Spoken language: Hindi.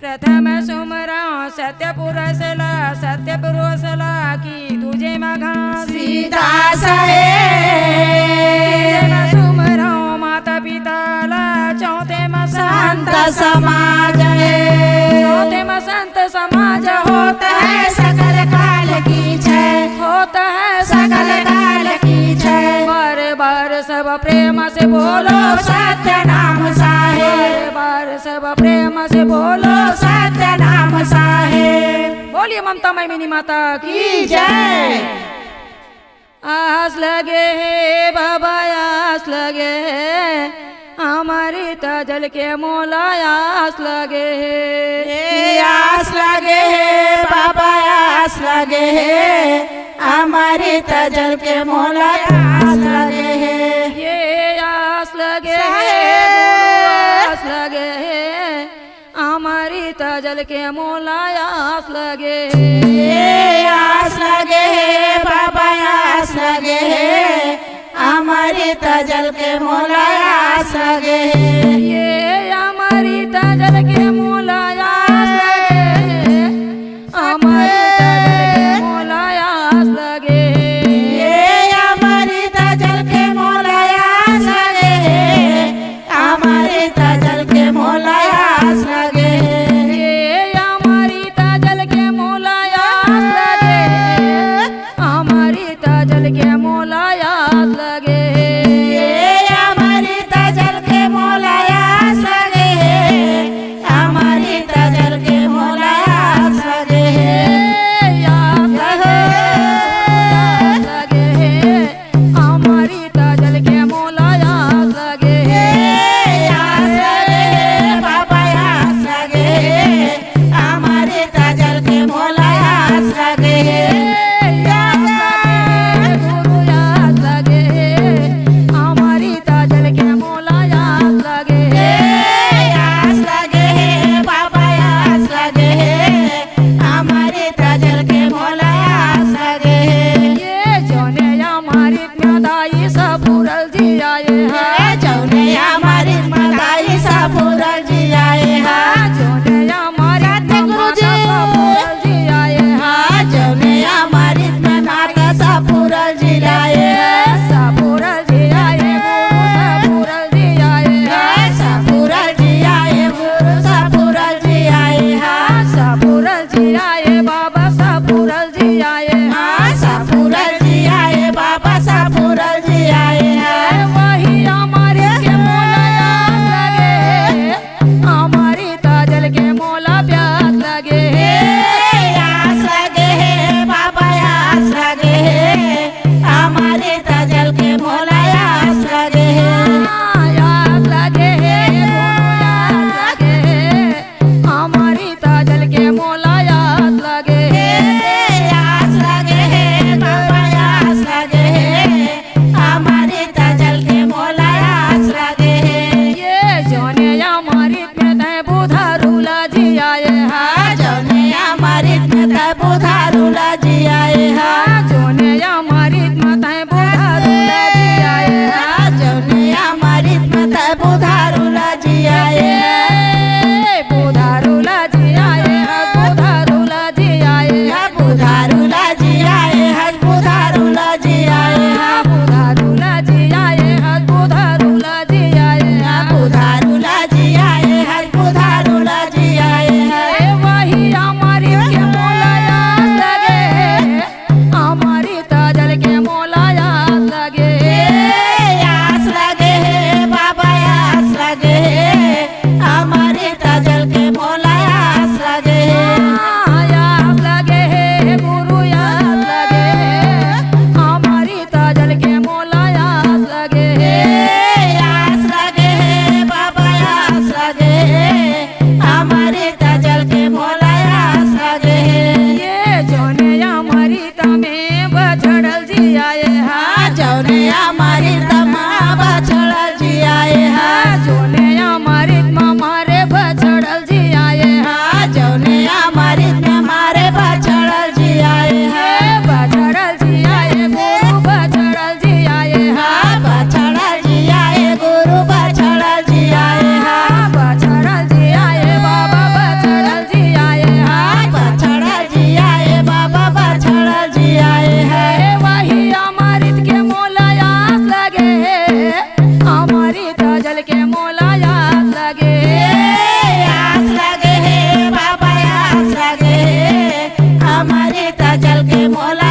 प्रथम सुमरा सत्य पुरसला सत्य पुरसला की तुझे मघा श्रीदास तीसरे हे सुमरा माता पिताला चौथे म संत संत समाज चौथे म संत समाज होता है, सकल काल की जय। होता है, सकल काल की जय। बार बार सब प्रेम से बोलो, सत्य नाम साहेब बार बार सब प्रेम से बोलो, सत्य नाम साहेब। बोलिए ममता मई, मिनी माता की जय। आस लगे बाबा, आस लगे हमारी तजल के मोला आस लगे आस लगे बाबा, आस लगे हमारी तजल के मोला हमारी जल के मोला आस लगे। आस लगे बाबा, आस लगे अमृत तजल के मोला आस लगे ใจหาจุด esta chal que mola